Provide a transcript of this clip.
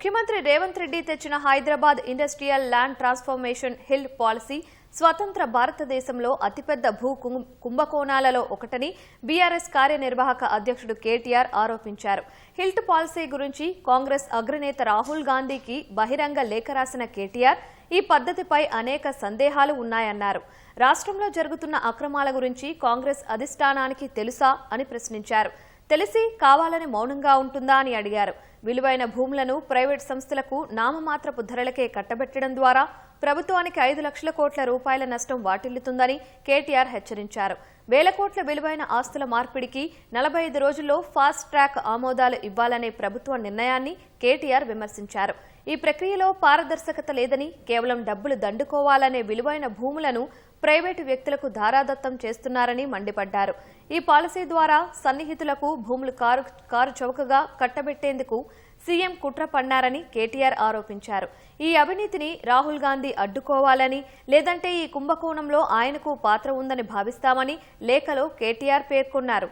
ముఖ్యమంత్రి రేవంత్ రెడ్డి తెచ్చిన Hyderabad industrial land transformation hill policy స్వతంత్ర భారతదేశంలో అతిపెద్ద భూ కుంభకోణాలలో ఒకటని బీఆర్ఎస్ కార్యనిర్వాహక అధ్యక్షుడు కేటీఆర్ ఆరోపించారు. హిల్ట్ పాలసీ గురించి కాంగ్రెస్ అగ్రనేత రాహుల్ గాంధీకి బహిరంగ లేఖ రాసిన కేటీఆర్ ఈ పద్ధతిపై అనేక సందేహాలు ఉన్నాయన్నారు. రాష్ట్రంలో జరుగుతున్న అక్రమాల గురించి కాంగ్రెస్ అధిష్టానానికి తెలుసా అని ప్రశ్నించారు. తెలిసి కావాలని మౌనంగా ఉంటుందా అని అడిగారు. విలువైన భూములను ప్రైవేట్ సంస్థలకు నామమాత్రపు ధరలకే కట్టబెట్టడం ద్వారా ప్రభుత్వానికి ఐదు లక్షల కోట్ల రూపాయల నష్టం వాటిల్లుతుందని కేటీఆర్ హెచ్చరించారు. వేల కోట్ల విలువైన ఆస్తుల మార్పిడికి నలభై ఐదు రోజుల్లో ఫాస్ట్ ట్రాక్ ఆమోదాలు ఇవ్వాలనే ప్రభుత్వ నిర్ణయాన్ని కేటీఆర్ విమర్శించారు. ఈ ప్రక్రియలో పారదర్శకత లేదని కేవలం డబ్బులు దండుకోవాలనే విలువైన భూములను ప్రైవేటు వ్యక్తులకు ధారాదత్తం చేస్తున్నారని మండిపడ్డారు. ఈ పాలసీ ద్వారా సన్నిహితులకు భూములు కారు కారు చౌకగా కట్టబెట్టేందుకు సీఎం కుట్ర పన్నారని కేటీఆర్ ఆరోపించారు. ఈ అవినీతిని రాహుల్ గాంధీ అడ్డుకోవాలని లేదంటే ఈ కుంభకోణంలో ఆయనకు పాత్ర ఉందని భావిస్తామని లేఖలో కేటీఆర్ పేర్కొన్నారు.